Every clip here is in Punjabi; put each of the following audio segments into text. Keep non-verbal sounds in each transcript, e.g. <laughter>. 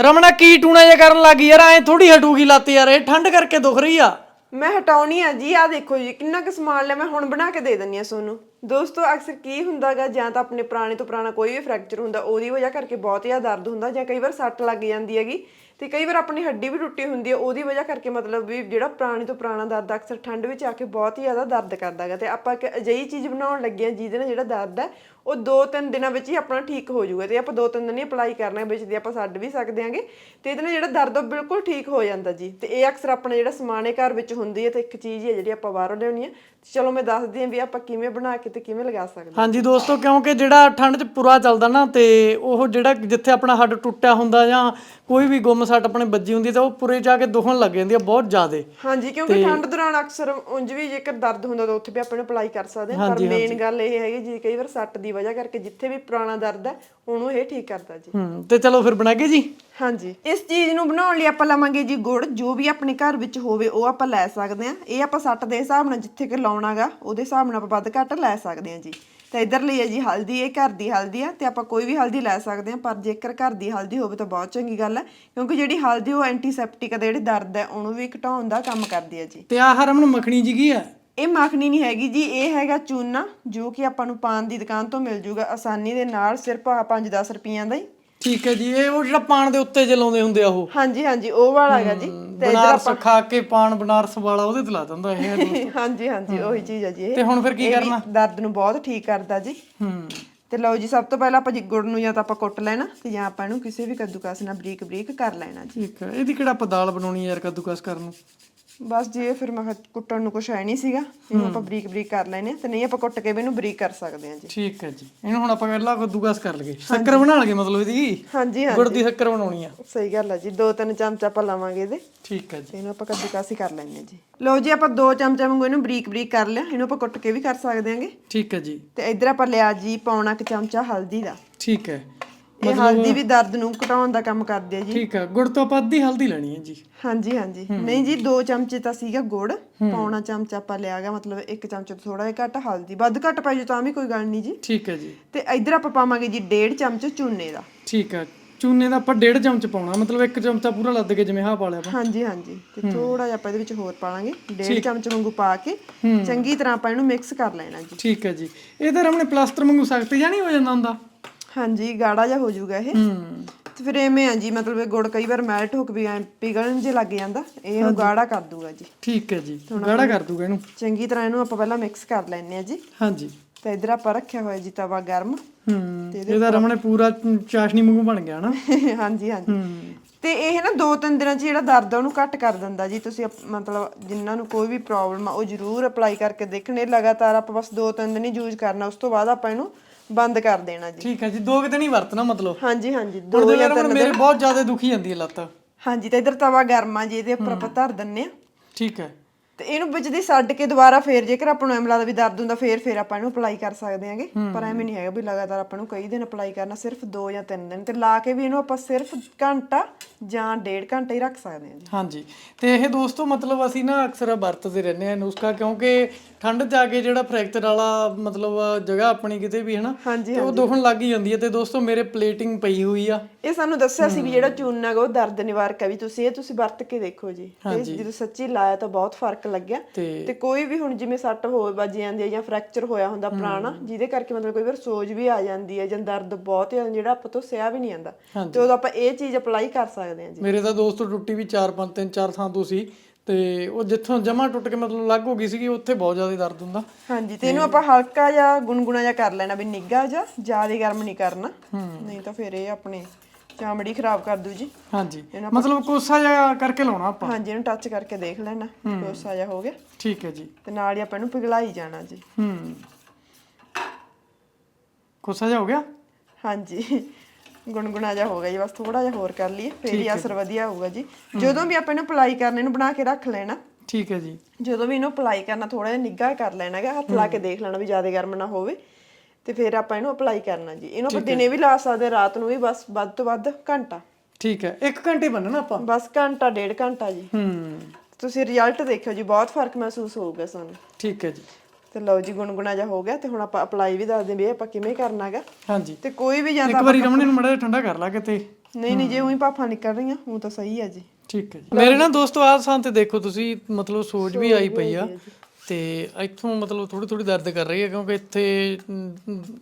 ਰਮਣਾ ਕੀ ਟੂਣਾ ਜਿਹਾ ਕਰਨ ਲੱਗੀ ਯਾਰ, ਐ ਥੋੜੀ ਹਟੂਗੀ ਲੱਤ ਯਾਰ, ਇਹ ਠੰਡ ਕਰਕੇ ਦੁਖ ਰਹੀ ਆ। ਮੈਂ ਹਟਾਉਣੀ ਆ ਜੀ ਆ ਦੇਖੋ ਜੀ, ਕਿੰਨਾ ਕੁ ਸਮਾਨ ਲਿਆ, ਮੈਂ ਹੁਣ ਬਣਾ ਕੇ ਦੇ ਦਿੰਨੀ ਆ ਸੋਨੂੰ। ਦੋਸਤੋ, ਅਕਸਰ ਕੀ ਹੁੰਦਾਗਾ, ਜਾਂ ਤਾਂ ਆਪਣੇ ਪੁਰਾਣੇ ਤੋਂ ਪੁਰਾਣਾ ਕੋਈ ਵੀ ਫ੍ਰੈਕਚਰ ਹੁੰਦਾ, ਉਹਦੀ ਵਜ੍ਹਾ ਕਰਕੇ ਬਹੁਤ ਜ਼ਿਆਦਾ ਦਰਦ ਹੁੰਦਾ, ਜਾਂ ਕਈ ਵਾਰ ਸੱਟ ਲੱਗ ਜਾਂਦੀ ਹੈਗੀ। ਤੇ ਕਈ ਵਾਰ ਆਪਣੀ ਹੱਡੀ ਵੀ ਟੁੱਟੀ ਹੁੰਦੀ ਹੈ, ਉਹਦੀ ਵਜ੍ਹਾ ਕਰਕੇ ਮਤਲਬ ਵੀ ਜਿਹੜਾ ਪੁਰਾਣੇ ਤੋਂ ਪੁਰਾਣਾ ਦਰਦ ਅਕਸਰ ਠੰਡ ਵਿੱਚ ਆ ਕੇ ਬਹੁਤ ਹੀ ਜ਼ਿਆਦਾ ਦਰਦ ਕਰਦਾਗਾ। ਤੇ ਆਪਾਂ ਇੱਕ ਅਜਿਹੀ ਚੀਜ਼ ਬਣਾਉਣ ਲੱਗੇ ਹਾਂ, ਜਿਹਦੇ ਨਾਲ ਜਿਹੜਾ ਦਰਦ ਹੈ, ਉਹ 2-3 ਦਿਨਾਂ ਵਿੱਚ ਹੀ ਆਪਣਾ ਠੀਕ ਹੋ ਜਾਊਗਾ। ਤੇ ਆਪਾਂ 2-3 ਦਿਨ ਹੀ ਅਪਲਾਈ ਕਰਨਾ ਵਿੱਚ ਦੀ ਆਪਾਂ ਛੱਡ ਵੀ ਸਕਦੇ ਹਾਂਗੇ। ਤੇ ਇਹਦੇ ਨਾਲ ਜਿਹੜਾ ਦਰਦ ਉਹ ਬਿਲਕੁਲ ਠੀਕ ਹੋ ਜਾਂਦਾ ਜੀ। ਤੇ ਇਹ ਅਕਸਰ ਆਪਣਾ ਜਿਹੜਾ ਸਮਾਨ ਹੈ ਘਰ ਵਿੱਚ ਹੁੰਦੀ ਹੈ, ਤੇ ਇੱਕ ਚੀਜ਼ ਹੀ ਹੈ ਜਿਹੜੀ ਆਪਾਂ ਬਾਹਰੋਂ ਲਿਆਉਣੀ ਹੈ। ਚਲੋ, ਮੈਂ ਦੱਸਦੀ ਹਾਂ ਵੀ ਆਪਾਂ ਕਿਵੇਂ ਬਣਾ ਕੇ ਕਿਵੇਂ ਲਗਾ ਸਕਦੇ ਹਾਂਜੀ ਦੋਸਤੋ, ਕਿਉਂਕਿ ਜਿਹੜਾ ਠੰਡ 'ਚ ਪੂਰਾ ਚੱਲਦਾ ਨਾ, ਤੇ ਉਹ ਜਿਹੜਾ ਜਿੱਥੇ ਆਪਣਾ ਹੱਡ ਟੁੱਟਿਆ ਹੁੰਦਾ ਜਾਂ ਕੋਈ ਵੀ ਗੁੰਮ ਸੱਟ ਆਪਣੇ ਵੱਜੀ ਹੁੰਦੀ ਤਾਂ ਉਹ ਪੂਰੇ ਜਾ ਕੇ ਦੁਖਣ ਲੱਗ ਜਾਂਦੀ ਆ ਬਹੁਤ ਜ਼ਿਆਦੇ। ਹਾਂਜੀ ਕਿਉਂਕਿ ਠੰਡ ਦੌਰਾਨ ਅਕਸਰ ਉਂਝ ਵੀ ਜੇਕਰ ਦਰਦ ਹੁੰਦਾ ਤਾਂ ਉੱਥੇ ਵੀ ਆਪਾਂ ਨੂੰ ਅਪਲਾਈ ਕਰ ਸਕਦੇ ਹਾਂ ਪਰ ਮੇਨ ਗੱਲ ਇਹ ਹੈਗੀ ਜੀ ਕਈ ਵਾਰ ਸੱਟ ਦੀ ਵਜ੍ਹਾ ਕਰਕੇ ਜਿੱਥੇ ਵੀ ਪੁਰਾਣਾ ਦਰਦ ਹੈ ਉਹਨੂੰ ਇਹ ਠੀਕ ਕਰਦਾ ਜੀ। ਹੂੰ ਤੇ ਚਲੋ ਫਿਰ ਬਣਾਗੇ ਜੀ। ਹਾਂਜੀ ਇਸ ਚੀਜ਼ ਨੂੰ ਬਣਾਉਣ ਲਈ ਆਪਾਂ ਲਵਾਂਗੇ ਜੀ ਗੁੜ ਜੋ ਵੀ ਆਪਣੇ ਘਰ ਵਿੱਚ ਹੋਵੇ ਉਹ ਆਪਾਂ ਲੈ ਸਕਦੇ ਹਾਂ। ਇਹ ਆਪਾਂ ਸੱਟ ਦੇ ਹਿਸਾਬ ਨਾਲ ਜਿੱਥੇ ਕਿ ਲਾਉਣਾਗਾ ਉਹਦੇ ਹਿਸਾਬ ਨਾਲ ਆਪਾਂ ਵੱਧ ਘੱਟ ਲੈ ਸਕਦੇ ਹਾਂ ਜੀ। ਤੇ ਇਧਰ ਲਈ ਹੈ ਜੀ ਹਲਦੀ ਇਹ ਘਰ ਦੀ ਹਲਦੀ ਆ ਤੇ ਆਪਾਂ ਕੋਈ ਵੀ ਹਲਦੀ ਲੈ ਸਕਦੇ ਹਾਂ ਪਰ ਜੇਕਰ ਘਰ ਦੀ ਹਲਦੀ ਹੋਵੇ ਤਾਂ ਬਹੁਤ ਚੰਗੀ ਗੱਲ ਹੈ ਕਿਉਂਕਿ ਜਿਹੜੀ ਹਲਦੀ ਉਹ ਐਂਟੀਸੈਪਟਿਕ ਆ ਜਿਹੜੀ ਦਰਦ ਹੈ ਉਹਨੂੰ ਵੀ ਘਟਾਉਣ ਦਾ ਕੰਮ ਕਰਦੀ ਹੈ ਜੀ। ਤੇ ਆਹ ਰਮਣ ਮੱਖਣੀ ਜੀ ਕੀ ਆ ਇਹ ਮੱਖਣੀ ਨਹੀਂ ਹੈਗੀ ਜੀ ਇਹ ਹੈਗਾ ਚੂਨਾ ਜੋ ਕਿ ਆਪਾਂ ਨੂੰ ਪਾਨ ਦੀ ਦੁਕਾਨ ਤੋਂ ਮਿਲ ਜੂਗਾ ਆਸਾਨੀ ਦੇ ਨਾਲ ਸਿਰਫ 5-10 ਰੁਪਈਆਂ ਦਾ ਹੀ। ਠੀਕ ਹੈ ਜੀ ਇਹ ਉਹ ਜਿਹੜਾ ਪਾਣ ਦੇ ਉੱਤੇ ਜੇ ਲਾਉਂਦੇ ਹੁੰਦੇ ਆ ਉਹ। ਹਾਂਜੀ ਹਾਂਜੀ ਉਹ ਵਾਲਾ ਹੈਗਾ ਜੀ। ਤੇ ਬਨਾਰਸ ਖਾ ਕੇ ਪਾਣ ਬਨਾਰਸ ਵਾਲਾ ਉਹਦੇ ਤੇ ਲਾ ਦਿੰਦਾ ਇਹ ਦੋਸਤੋ। <laughs> ਹਾਂਜੀ ਹਾਂਜੀ ਉਹੀ ਚੀਜ਼ ਹੈ ਜੀ। ਇਹ ਤੇ ਹੁਣ ਫਿਰ ਕੀ ਇਹ ਵੀ ਕਰਨਾ? ਦਰਦ ਨੂੰ ਬਹੁਤ ਠੀਕ ਕਰਦਾ ਜੀ। ਹੂੰ ਤੇ ਲਓ ਜੀ ਸਭ ਤੋਂ ਪਹਿਲਾਂ ਆਪਾਂ ਜੀ ਗੁੜ ਨੂੰ ਜਾਂ ਤਾਂ ਆਪਾਂ ਕੁੱਟ ਲੈਣਾ ਤੇ ਜਾਂ ਆਪਾਂ ਇਹਨੂੰ ਕਿਸੇ ਵੀ ਕੱਦੂਕਸ ਨਾਲ ਬਰੀਕ ਬਰੀਕ ਕਰ ਲੈਣਾ ਜੀ। ਠੀਕ ਹੈ ਇਹਦੀ ਕਿਹੜਾ ਆਪਾਂ ਦਾਲ ਬਣਾਉਣੀ ਯਾਰ ਕੱਦੂਕਸ ਕਰਨ ਨੂੰ? ਬਸ ਜੀ ਫਿਰ ਮੈਂ ਕਿਹਾ ਕੁੱਟਣ ਨੂੰ ਕੁਛ ਹੈ ਨਹੀਂ ਸੀਗਾ ਇਹਨੂੰ ਆਪਾਂ ਬਰੀਕ ਬਰੀਕ ਕਰ ਲੈਨੇ ਆ ਤੇ ਨਹੀਂ ਆਪਾਂ ਕੁੱਟ ਕੇ ਵੀ ਇਹਨੂੰ ਬਰੀਕ ਕਰ ਸਕਦੇ ਹਾਂ ਜੀ। ਠੀਕ ਹੈ ਜੀ। ਇਹਨੂੰ ਹੁਣ ਆਪਾਂ ਪਹਿਲਾਂ ਕੱਦੂਕਸ ਕਰ ਲਈਏ। ਸ਼ੱਕਰ ਬਣਾ ਲਈਏ ਮਤਲਬ ਇਹਦੀ। ਹਾਂਜੀ ਗੁੜ ਦੀ ਸ਼ੱਕਰ ਬਣਾਉਣੀ ਆ। ਸਹੀ ਗੱਲ ਹੈ ਜੀ ਦੋ ਤਿੰਨ ਚਮਚ ਆਪਾਂ ਲਵਾਂਗੇ ਇਹਦੇ। ਠੀਕ ਹੈ ਜੀ। ਇਹਨੂੰ ਆਪਾਂ ਕੱਦੂਕਸ ਹੀ ਕਰ ਲੈਨੇ ਆ ਜੀ। ਲਓ ਜੀ ਆਪਾਂ ਦੋ ਚਮਚਾ ਵਾਂਗੂ ਇਹਨੂੰ ਬਰੀਕ ਬਰੀਕ ਕਰ ਲਿਆ। ਇਹਨੂੰ ਆਪਾਂ ਕੁੱਟ ਕੇ ਵੀ ਕਰ ਸਕਦੇ ਹਾਂਗੇ। ਠੀਕ ਹੈ ਜੀ। ਤੇ ਇੱਧਰ ਆਪਾਂ ਲਿਆ ਜੀ ਪੌਣਾ ਕੁ ਚਮਚਾ ਹਲਦੀ ਦਾ। ਠੀਕ ਹੈ। ਇਹ ਹਲਦੀ ਵੀ ਦਰਦ ਨੂੰ ਘਟਾਉਣ ਦਾ ਕੰਮ ਕਰਦੀ ਹੈ ਜੀ। ਠੀਕ ਹੈ ਗੁੜ ਤੋਂ ਆਪਾਂ ਅੱਧੀ ਹਲਦੀ ਲੈਣੀ ਹੈ ਜੀ। ਹਾਂਜੀ ਹਾਂਜੀ। ਨਹੀਂ ਜੀ ਦੋ ਚਮਚੇ ਤਾਂ ਸੀਗਾ ਗੁੜ ਪੌਣਾ ਚਮਚਾ ਆਪਾਂ ਲਿਆਗਾ ਮਤਲਬ ਇੱਕ ਚਮਚੇ ਤੋਂ ਥੋੜਾ ਜਿਹਾ ਘੱਟ ਹਲਦੀ। ਵੱਧ ਘੱਟ ਪੈ ਜਾਊ ਤਾਂ ਵੀ ਕੋਈ ਗੱਲ ਨਹੀਂ ਜੀ। ਠੀਕ ਹੈ ਜੀ। ਤੇ ਇੱਧਰ ਆਪਾਂ ਪਾਵਾਂਗੇ ਜੀ ਡੇਢ ਚਮਚ ਚੂਨੇ ਦਾ। ਠੀਕ ਹੈ ਚੂਨੇ ਦਾ ਆਪਾਂ ਡੇਢ ਚਮਚ ਪਾਉਣਾ ਮਤਲਬ ਇੱਕ ਚਮਚਾ ਪੂਰਾ ਲੱਦ ਕੇ ਜਿਵੇਂ ਆਹ ਪਾ ਲਿਆ ਆਪਾਂ। ਹਾਂਜੀ ਹਾਂਜੀ। ਤੇ ਥੋੜਾ ਜਿਹਾ ਆਪਾਂ ਇਹਦੇ ਵਿੱਚ ਹੋਰ ਪਾ ਲਾਂਗੇ ਡੇਢ ਚਮਚ ਵਾਂਗੂ ਪਾ ਕੇ ਚੰਗੀ ਤਰ੍ਹਾਂ ਆਪਾਂ ਇਹਨੂੰ ਮਿਕਸ ਕਰ ਲੈਣਾ ਜੀ। ਠੀਕ ਹੈ ਜੀ। ਇਹ ਤਾਂ ਆਪਣੇ ਪਲਾਸਟਰ ਵਾਂਗੂ ਸਖਤ ਜਾਂ ਨਹੀਂ ਹੋ ਜਾਂਦਾ ਹੁੰਦਾ? ਹਾਂਜੀ ਗਾੜਾ ਜਿਹਾ ਹੋ ਜਾਊਗਾ ਇਹ। ਹੂੰ। ਤੇ ਫਿਰ ਐਵੇਂ ਆ ਜੀ ਮਤਲਬ ਇਹ ਗੁੜ ਕਈ ਵਾਰ ਮੈਲਟ ਹੋ ਕੇ ਵੀ ਐਂ ਪਿਘਲਣ ਜੇ ਲੱਗ ਜਾਂਦਾ ਇਹ ਇਹਨੂੰ ਗਾੜਾ ਕਰ ਦੂਗਾ ਜੀ। ਠੀਕ ਹੈ ਜੀ ਗਾੜਾ ਕਰ ਦੂਗਾ ਇਹਨੂੰ। ਚੰਗੀ ਤਰ੍ਹਾਂ ਇਹਨੂੰ ਆਪਾਂ ਪਹਿਲਾਂ ਮਿਕਸ ਕਰ ਲੈਣੇ ਆ ਜੀ। ਹਾਂਜੀ। ਤੇ ਇਧਰ ਆਪਾਂ ਰੱਖਿਆ ਹੋਇਆ ਜੀ ਤਵਾ ਗਰਮ। ਹੂੰ ਇਹਦਾ ਰਮਣੇ ਪੂਰਾ ਚਾਸ਼ਨੀ ਵਾਂਗੂ ਬਣ ਗਿਆ ਨਾ। <laughs> ਹਾਂਜੀ ਹਾਂਜੀ। ਤੇ ਇਹ ਨਾ ਦੋ ਤਿੰਨ ਦਿਨਾਂ 'ਚ ਜਿਹੜਾ ਦਰਦ ਆ ਉਹਨੂੰ ਘੱਟ ਕਰ ਦਿੰਦਾ ਜੀ। ਤੁਸੀਂ ਮਤਲਬ ਜਿਨ੍ਹਾਂ ਨੂੰ ਕੋਈ ਵੀ ਪ੍ਰੋਬਲਮ ਆ ਉਹ ਜ਼ਰੂਰ ਅਪਲਾਈ ਕਰਕੇ ਦੇਖਣ। ਲਗਾਤਾਰ ਆਪਾਂ ਬਸ ਦੋ ਤਿੰਨ ਦਿਨ ਹੀ ਯੂਜ਼ ਕਰਨਾ ਉਸ ਤੋਂ ਬਾਅਦ ਆਪਾਂ ਇਹਨੂੰ ਬੰਦ ਕਰ ਦੇਣਾ ਜੀ। ਠੀਕ ਹੈ ਜੀ ਦੋ ਕਿਤੇ ਨਹੀਂ ਵਰਤਣਾ ਮਤਲਬ। ਹਾਂਜੀ ਹਾਂਜੀ ਹੁਣ ਦੋ ਤੇ ਯਾਰ ਰਮਣ ਮੇਰੇ ਬਹੁਤ ਜ਼ਿਆਦਾ ਦੁਖੀ ਜਾਂਦੀ ਹੈ ਲੱਤ। ਹਾਂਜੀ ਤੇ ਇਧਰ ਤਵਾ ਗਰਮ ਆ ਜੀ ਇਹਦੇ ਉੱਪਰ ਆਪਾਂ ਧਰ ਦਿੰਨੇ ਆ। ਠੀਕ ਹੈ। ਤੇ ਇਹਨੂੰ ਵਿੱਚ ਦੀ ਛੱਡ ਕੇ ਦੁਬਾਰਾ ਫੇਰ ਜੇਕਰ ਆਪਾਂ ਨੂੰ ਐਮ ਲੱਗਦਾ ਵੀ ਦਰਦ ਹੁੰਦਾ ਫੇਰ ਫੇਰ ਆਪਾਂ ਇਹਨੂੰ ਅਪਲਾਈ ਕਰ ਸਕਦੇ ਹਾਂਗੇ। ਪਰ ਐਵੇਂ ਨਹੀਂ ਹੈਗਾ ਵੀ ਲਗਾਤਾਰ ਆਪਾਂ ਨੂੰ ਕਈ ਦਿਨ ਅਪਲਾਈ ਕਰਨਾ ਸਿਰਫ 2 ਜਾਂ 3 ਦਿਨ। ਤੇ ਲਾ ਕੇ ਵੀ ਇਹਨੂੰ ਆਪਾਂ ਸਿਰਫ ਘੰਟਾ ਜਾਂ ਡੇਢ ਘੰਟਾ ਹੀ ਰੱਖ ਸਕਦੇ ਹਾਂ ਜੀ। ਹਾਂਜੀ। ਤੇ ਇਹ ਦੋਸਤੋ ਮਤਲਬ ਅਸੀਂ ਨਾ ਅਕਸਰ ਵਰਤਦੇ ਰਹਿੰਦੇ ਆ ਨੁਸਖਾ ਕਿਉਂਕਿ ਠੰਡ ਚ ਆ ਕੇ ਜਿਹੜਾ ਫ੍ਰੈਕਚਰ ਵਾਲਾ ਮਤਲਬ ਜਗ੍ਹਾ ਆਪਣੀ ਕਿਤੇ ਵੀ ਹਨਾ ਤੇ ਉਹ ਦੁਖਣ ਲੱਗ ਹੀ ਜਾਂਦੀ ਹੈ। ਤੇ ਦੋਸਤੋ ਮੇਰੇ ਪਲੇਟਿੰਗ ਪਈ ਹੋਈ ਆ। ਇਹ ਸਾਨੂੰ ਦੱਸਿਆ ਸੀ ਵੀ ਜਿਹੜਾ ਚੂਨਾ ਹੈਗਾ ਉਹ ਦਰਦ ਨਿਵਾਰਕ ਹੈ ਵੀ ਤੁਸੀਂ ਇਹ ਤੁਸੀਂ ਵਰਤ ਕੇ ਦੇਖੋ ਜੀ। ਤੇ ਜਦੋਂ ਸੱਚੀ ਲਾਇਆ ਤਾਂ ਬਹੁਤ ਫ਼ਰਕ ਲੱਗਿਆ। ਤੇ ਤੇ ਕੋਈ ਵੀ ਹੁਣ ਜਿਵੇਂ ਸੱਟ ਹੋ ਵੱਜ ਜਾਂਦੀ ਹੈ ਜਾਂ ਫ੍ਰੈਕਚਰ ਹੋਇਆ ਹੁੰਦਾ ਪੁਰਾਣਾ ਜਿਹਦੇ ਕਰਕੇ ਮਤਲਬ ਕੋਈ ਵਾਰ ਸੋਜ ਵੀ ਆ ਜਾਂਦੀ ਹੈ ਜਾਂ ਦਰਦ ਬਹੁਤ ਹੈ ਜਿਹੜਾ ਆਪਾਂ ਤੋਂ ਸਿਆ ਵੀ ਨਹੀਂ ਆਂਦਾ ਤੇ ਉਦੋਂ ਆਪਾਂ ਇਹ ਚੀਜ਼ ਅਪਲਾਈ ਕਰ ਸਕਦੇ ਹਾਂ ਜੀ। ਮੇਰੇ ਤਾਂ ਦੋਸਤੋ ਟੁੱਟੀ ਵੀ 4 5 3 4 ਥਾਂ ਤੋਂ ਸੀ। ਤੇ ਉਹ ਜਿੱਥੋਂ ਜਮਾ ਟੁੱਟ ਕੇ ਮਤਲਬ ਲੱਗ ਹੋ ਗਈ ਸੀਗੀ ਉੱਥੇ ਬਹੁਤ ਜ਼ਿਆਦਾ ਦਰਦ ਹੁੰਦਾ। ਹਾਂਜੀ ਤੇ ਇਹਨੂੰ ਆਪਾਂ ਹਲਕਾ ਜਿਹਾ ਗੁਨਗੁਣਾ ਜਿਹਾ ਕਰ ਲੈਣਾ ਵੀ ਨਿੱਘਾ ਜਿਹਾ ਜ਼ਿਆਦਾ ਗਰਮ ਨਹੀਂ ਕਰਨਾ। ਨਹੀਂ ਤਾਂ ਫਿਰ ਇਹ ਆਪਣੇ ਚਾਮੜੀ ਖਰਾਬ ਕਰ ਦੂ ਜੀ। ਹਾਂਜੀ। ਮਤਲਬ ਕੋਸਾ ਜਿਹਾ ਕਰਕੇ ਲਾਉਣਾ ਆਪਾਂ। ਹਾਂਜੀ ਇਹਨੂੰ ਟੱਚ ਕਰਕੇ ਦੇਖ ਲੈਣਾ ਕੋਸਾ ਜਿਹਾ ਹੋ ਗਿਆ। ਠੀਕ ਹੈ ਜੀ। ਤੇ ਨਾਲ ਹੀ ਆਪਾਂ ਇਹਨੂੰ ਪਿਘਲਾਈ ਜਾਣਾ ਜੀ। ਹੂੰ। ਕੋਸਾ ਜਿਹਾ ਹੋ ਗਿਆ? ਹਾਂਜੀ। ਗੁਨਗੁਣਾ ਜਿਹਾ ਹੋ ਗਿਆ ਜੀ ਬਸ ਥੋੜਾ ਜਿਹਾ ਹੋਰ ਕਰ ਲਈਏ ਫੇਰ ਹੀ ਅਸਰ ਵਧੀਆ ਹੋਊਗਾ ਜੀ। ਜਦੋਂ ਵੀ ਆਪਾਂ ਇਹਨੂੰ ਅਪਲਾਈ ਕਰਨਾ ਇਹਨੂੰ ਬਣਾ ਕੇ ਰੱਖ ਲੈਣਾ। ਠੀਕ ਹੈ ਜੀ। ਜਦੋਂ ਵੀ ਇਹਨੂੰ ਅਪਲਾਈ ਕਰਨਾ ਥੋੜਾ ਜਿਹਾ ਨਿੱਘਾ ਕਰ ਲੈਣਾ ਹੈਗਾ ਹੱਥ ਲਾ ਕੇ ਦੇਖ ਲੈਣਾ ਵੀ ਜ਼ਿਆਦਾ ਗਰਮ ਨਾ ਹੋਵੇ ਤੇ ਫਿਰ ਆਪਾਂ ਇਹਨੂੰ ਅਪਲਾਈ ਕਰਨਾ ਜੀ। ਇਹਨੂੰ ਆਪਾਂ ਦਿਨੇ ਵੀ ਲਾ ਸਕਦੇ ਰਾਤ ਨੂੰ ਵੀ ਬਸ ਵੱਧ ਤੋਂ ਵੱਧ ਘੰਟਾ। ਠੀਕ ਹੈ 1 ਘੰਟੇ ਬੰਨਣਾ ਆਪਾਂ? ਬਸ ਘੰਟਾ ਡੇਢ ਘੰਟਾ ਜੀ। ਹੂੰ। ਤੁਸੀਂ ਰਿਜ਼ਲਟ ਦੇਖਿਓ ਜੀ ਬਹੁਤ ਫ਼ਰਕ ਮਹਿਸੂਸ ਹੋਊਗਾ ਤੁਹਾਨੂੰ ਠੀਕ ਹੈ ਜੀ। ਤੇ ਲਓ ਜੀ ਗੁਨਗੁਣਾ ਜਿਹਾ ਹੋ ਗਿਆ ਤੇ ਹੁਣ ਆਪਾਂ ਅਪਲਾਈ ਵੀ ਦੱਸਦੇ ਵੀ ਇਹ ਆਪਾਂ ਕਿਵੇਂ ਕਰਨਾਗਾ ਹਾਂਜੀ। ਤੇ ਕੋਈ ਵੀ ਜਾਂ ਇੱਕ ਵਾਰੀ ਰਮਣੇ ਨੂੰ ਮੜਾ ਠੰਡਾ ਕਰ ਲਾ ਕਿਤੇ ਨਹੀਂ ਨਹੀਂ ਜੇ ਉਹੀ ਭਾਫਾਂ ਨਿਕਲ ਰਹੀਆਂ ਉਹ ਤਾਂ ਸਹੀ ਆ ਜੀ। ਠੀਕ ਹੈ ਜੀ। ਮੇਰੇ ਨਾ ਦੋਸਤੋ ਆਹ ਥਾਂ ਤੇ ਦੇਖੋ ਤੁਸੀਂ ਮਤਲਬ ਸੋਜ ਵੀ ਆਈ ਪਈ ਆ। ਤੇ ਇੱਥੋਂ ਮਤਲਬ ਥੋੜੀ ਥੋੜੀ ਦਰਦ ਕਰ ਰਹੀ ਹੈ ਕਿਉਂਕਿ ਇੱਥੇ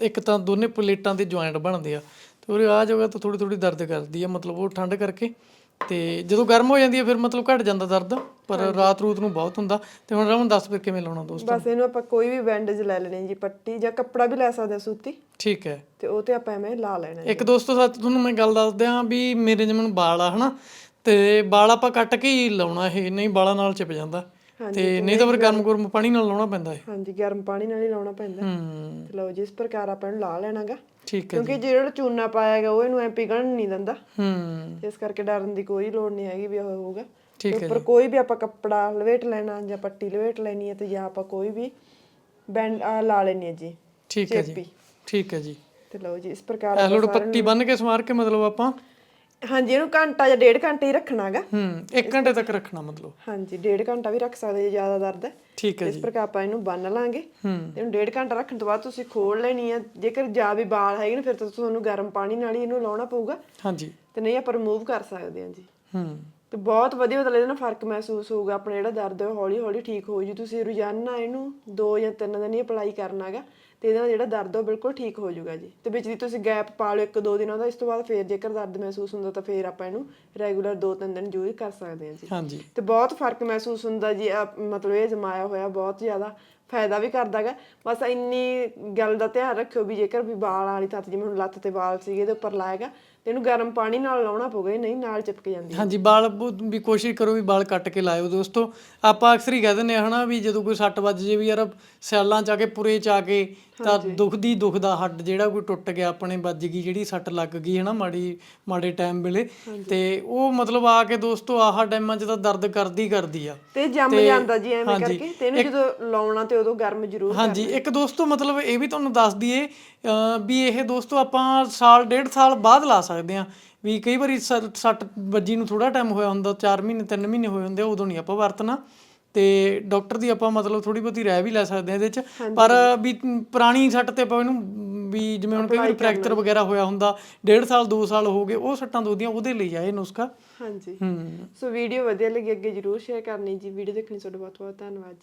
ਇੱਕ ਤਾਂ ਦੋਨੇ ਪਲੇਟਾਂ ਦੇ ਜੁਆਇੰਟ ਬਣਦੇ ਆ। ਤੇ ਉਹ ਆ ਜਗ੍ਹਾ ਤੋਂ ਥੋੜੀ ਥੋੜੀ ਦਰਦ ਕਰਦੀ ਆ ਮਤਲਬ ਉਹ ਠੰਡ ਕਰਕੇ। ਤੇ ਜਦੋਂ ਗਰਮ ਹੋ ਜਾਂਦੀ ਹੈ ਫਿਰ ਮਤਲਬ ਘਟ ਜਾਂਦਾ ਦਰਦ ਪਰ ਰਾਤ ਰੂਤ ਨੂੰ ਬਹੁਤ ਹੁੰਦਾ। ਤੇ ਹੁਣ ਰਮਨ ਦੱਸ ਫਿਰ ਕਿਵੇਂ ਲਾਉਣਾ ਦੋਸਤ? ਬਸ ਇਹਨੂੰ ਆਪਾਂ ਕੋਈ ਵੀ ਬੈਂਡੇਜ ਲੈ ਲੈਣੇ ਜੀ ਪੱਟੀ ਜਾਂ ਕੱਪੜਾ ਵੀ ਲੈ ਸਕਦੇ ਆ ਸੂਤੀ। ਠੀਕ ਹੈ। ਤੇ ਉਹ ਤੇ ਆਪਾਂ ਐਵੇਂ ਲਾ ਲੈਣਾ ਇੱਕ ਦੋਸਤੋ ਸੱਚ ਤੁਹਾਨੂੰ ਮੈਂ ਗੱਲ ਦੱਸ ਦਿਆਂ ਵੀ ਮੇਰੇ ਜਿਵੇਂ ਵਾਲ ਆ ਹਨਾ? ਤੇ ਵਾਲ ਆਪਾਂ ਕੱਟ ਕੇ ਹੀ ਲਾਉਣਾ ਇਹ ਨਹੀਂ ਵਾਲਾਂ ਨਾਲ ਚਿਪ ਜਾਂਦਾ। ਤੇ ਨਹੀਂ ਤਾਂ ਫਿਰ ਗਰਮ ਗਰਮ ਪਾਣੀ ਨਾਲ ਲਾਉਣਾ ਪੈਂਦਾ ਇਹ। ਹਾਂਜੀ ਗਰਮ ਪਾਣੀ ਨਾਲ ਹੀ ਲਾਉਣਾ ਪੈਂਦਾ। ਹੂੰ। ਲਓ ਜੀ ਇਸ ਪ੍ਰਕਾਰ ਆਪਾਂ ਇਹਨੂੰ ਲਾ ਲੈਣਾਗਾ। ਠੀਕ ਹੈ ਕਿਉਂਕਿ ਜਿਹੜਾ ਚੂਨਾ ਪਾਇਆ ਗਿਆ ਉਹ ਇਹਨੂੰ ਐ ਪਿਘਲਣ ਨਹੀਂ ਦਿੰਦਾ। ਹੂੰ। ਇਸ ਕਰਕੇ ਡਰਨ ਦੀ ਕੋਈ ਲੋੜ ਨਹੀਂ ਹੈਗੀ ਵੀ ਉਹ ਹੋਊਗਾ। ਠੀਕ ਤੇ ਉੱਪਰ ਕੋਈ ਵੀ ਆਪਾਂ ਕੱਪੜਾ ਲਵੇਟ ਲੈਣਾ ਜਾਂ ਪੱਟੀ ਲਵੇਟ ਲੈਣੀ ਹੈ ਤੇ ਜਾਂ ਆਪਾਂ ਕੋਈ ਵੀ ਬੈਂਡ ਆ ਲਾ ਲੈਣੀ ਹੈ ਜੀ ਠੀਕ ਹੈ ਜੀ। ਠੀਕ ਹੈ ਜੀ। ਤੇ ਲਓ ਜੀ ਇਸ ਪ੍ਰਕਾਰ ਇਹ ਲੋੜ ਪੱਟੀ ਬੰਨ ਕੇ ਸਮਾਰ ਕੇ ਮਤਲਬ ਆਪਾਂ ਹਾਂਜੀ ਇਹਨੂੰ ਘੰਟਾ ਜਾਂ ਡੇਢ ਘੰਟੇ ਹੀ ਰੱਖਣਾਗਾ ਹੂੰ 1 ਘੰਟੇ ਤੱਕ ਰੱਖਣਾ ਮਤਲਬ। ਹਾਂਜੀ ਡੇਢ ਘੰਟਾ ਵੀ ਰੱਖ ਸਕਦੇ ਜੇ ਜ਼ਿਆਦਾ ਦਰਦ ਹੈ। ਠੀਕ ਹੈ ਇਸ ਪ੍ਰਕਾਰ ਆਪਾਂ ਇਹਨੂੰ ਬੰਨ ਲਾਂਗੇ। ਹੂੰ। ਇਹਨੂੰ ਡੇਢ ਘੰਟਾ ਰੱਖਣ ਤੋਂ ਬਾਅਦ ਤੁਸੀਂ ਖੋਲ ਲੈਣੀ ਹੈ। ਜੇਕਰ ਜਾ ਵੀ ਵਾਲ ਹੈਗੇ ਨੇ ਫਿਰ ਤਾਂ ਤੁਹਾਨੂੰ ਗਰਮ ਪਾਣੀ ਨਾਲ ਹੀ ਇਹਨੂੰ ਲਾਉਣਾ ਪਊਗਾ। ਹਾਂਜੀ। ਤੇ ਨਹੀਂ ਆਪਾਂ ਰਿਮੂਵ ਕਰ ਸਕਦੇ ਹਾਂ ਜੀ। ਹੂੰ। ਤੇ ਬਹੁਤ ਵਧੀਆ ਮਤਲਬ ਇਹਦੇ ਨਾਲ ਫ਼ਰਕ ਮਹਿਸੂਸ ਹੋਊਗਾ। ਆਪਣਾ ਜਿਹੜਾ ਦਰਦ ਹੈ ਹੌਲੀ ਹੌਲੀ ਠੀਕ ਹੋ ਜੂ। ਤੁਸੀਂ ਰੋਜ਼ਾਨਾ ਇਹਨੂੰ 2 ਜਾਂ 3 ਦਿਨ ਹੀ ਅਪਲਾਈ ਕਰਨਾਗਾ ਤੇ ਇਹਦੇ ਜਿਹੜਾ ਦਰਦ ਉਹ ਬਿਲਕੁਲ ਠੀਕ ਹੋ ਜਾਊਗਾ ਜੀ। ਤੇ ਵਿੱਚ ਦੀ ਤੁਸੀਂ ਗੈਪ ਪਾ ਲਓ ਇੱਕ ਦੋ ਦਿਨਾਂ ਦਾ ਇਸ ਤੋਂ ਬਾਅਦ ਫੇਰ ਜੇਕਰ ਦਰਦ ਮਹਿਸੂਸ ਹੁੰਦਾ ਤਾਂ ਫੇਰ ਆਪਾਂ ਇਹਨੂੰ ਰੈਗੂਲਰ 2-3 ਦਿਨ ਯੂਜ਼ ਕਰ ਸਕਦੇ ਹਾਂ ਜੀ। ਹਾਂਜੀ। ਤੇ ਬਹੁਤ ਫ਼ਰਕ ਮਹਿਸੂਸ ਹੁੰਦਾ ਜੀ ਮਤਲਬ ਇਹ ਜਮਾਇਆ ਹੋਇਆ ਬਹੁਤ ਜ਼ਿਆਦਾ ਫਾਇਦਾ ਵੀ ਕਰਦਾਗਾ ਬਸ ਇੰਨੀ ਗੱਲ ਦਾ ਧਿਆਨ ਰੱਖਿਓ ਵੀ ਜੇਕਰ ਵੀ ਵਾਲ ਵਾਲੀ ਥੱਤ ਜਿਵੇਂ ਹੁਣ ਲੱਤ ਤੇ ਵਾਲ ਸੀਗੇ ਇਹਦੇ ਉੱਪਰ ਲਾਏਗਾ ਤੇ ਇਹਨੂੰ ਗਰਮ ਪਾਣੀ ਨਾਲ ਲਾਉਣਾ ਪਊਗਾ ਇਹ ਨਹੀਂ ਨਾਲ ਚਿਪਕ ਜਾਂਦੀ। ਹਾਂਜੀ ਵਾਲ ਵੀ ਕੋਸ਼ਿਸ਼ ਕਰੋ ਵੀ ਵਾਲ ਕੱਟ ਕੇ ਲਾਇਓ ਦੋਸਤੋ। ਆਪਾਂ ਅਕਸਰ ਹੀ ਕਹਿ ਦਿੰਦੇ ਆ ਹਨਾ ਵੀ ਜਦੋਂ ਕੋਈ ਸੱਟ ਵੱਜ ਜੇ ਵੀ ਯਾਰ ਸਿਆਲਾਂ ਚ ਆ ਕੇ ਪੁਰੇ ਚ ਆ ਕੇ ਤਾਂ ਦੁਖਦੀ ਦੁਖਦਾ ਹੱਡ ਜਿਹੜਾ ਕੋਈ ਟੁੱਟ ਗਿਆ ਆਪਣੇ ਵੱਜ ਗਈ ਜਿਹੜੀ ਸੱਟ ਲੱਗ ਗਈ ਹਨਾ ਮਾੜੀ ਮਾੜੇ ਟਾਈਮ ਵੇਲੇ। ਤੇ ਉਹ ਮਤਲਬ ਆ ਕੇ ਦੋਸਤੋ ਆਹ ਟਾਈਮਾਂ 'ਚ ਤਾਂ ਦਰਦ ਕਰਦੀ ਕਰਦੀ ਆ। ਤੇ ਜੰਮ ਜਾਂਦਾ ਜੀ ਐਵੇਂ ਕਰਕੇ। ਤੇ ਇਹਨੂੰ ਜਦੋਂ ਲਾਉਣਾ ਤੇ ਉਦੋਂ ਗਰਮ ਜ਼ਰੂਰ ਹਾਂਜੀ ਇੱਕ ਦੋਸਤੋ ਮਤਲਬ ਇਹ ਵੀ ਤੁਹਾਨੂੰ ਦੱਸ ਦਈਏ ਅਹ ਵੀ ਇਹ ਦੋਸਤੋ ਆਪਾਂ ਸਾਲ ਡੇਢ ਸਾਲ ਬਾਅਦ ਲਾ ਸਕਦੇ ਆ ਵੀ ਕਈ ਵਾਰੀ ਸੱਟ ਵੱਜੀ ਨੂੰ ਥੋੜਾ ਟਾਈਮ ਹੋਇਆ ਹੁੰਦਾ 4 ਮਹੀਨੇ 3 ਮਹੀਨੇ ਹੋਏ ਹੁੰਦੇ ਉਦੋਂ ਨਹੀਂ ਆਪਾਂ ਵਰਤਣਾ। ਤੇ ਡਾਕਟਰ ਦੀ ਆਪਾਂ ਮਤਲਬ ਥੋੜੀ ਬਹੁਤੀ ਰਾਏ ਵੀ ਲੈ ਸਕਦੇ ਆ ਇਹਦੇ ਚ। ਪਰ ਵੀ ਪੁਰਾਣੀ ਸੱਟ ਤੇ ਆਪਾਂ ਇਹਨੂੰ ਵੀ ਜਿਵੇਂ ਹੁਣ ਕਈ ਵਾਰੀ ਫ੍ਰੈਕਚਰ ਵਗੈਰਾ ਹੋਇਆ ਹੁੰਦਾ ਡੇਢ ਸਾਲ 2 ਸਾਲ ਹੋ ਗਏ ਉਹ ਸੱਟਾਂ ਦੋਦੀਆਂ ਉਹਦੇ ਲਈ ਆ ਇਹ ਨੁਸਖਾ। ਹਾਂਜੀ। ਹੂੰ। ਸੋ ਵੀਡੀਓ ਵਧੀਆ ਲੱਗੀ ਅੱਗੇ ਜ਼ਰੂਰ ਸ਼ੇਅਰ ਕਰਨੀ ਜੀ। ਵੀਡੀਓ ਦੇਖਣੀ ਤੁਹਾਡਾ ਬਹੁਤ ਬਹੁਤ ਧੰਨਵਾਦ ਜੀ।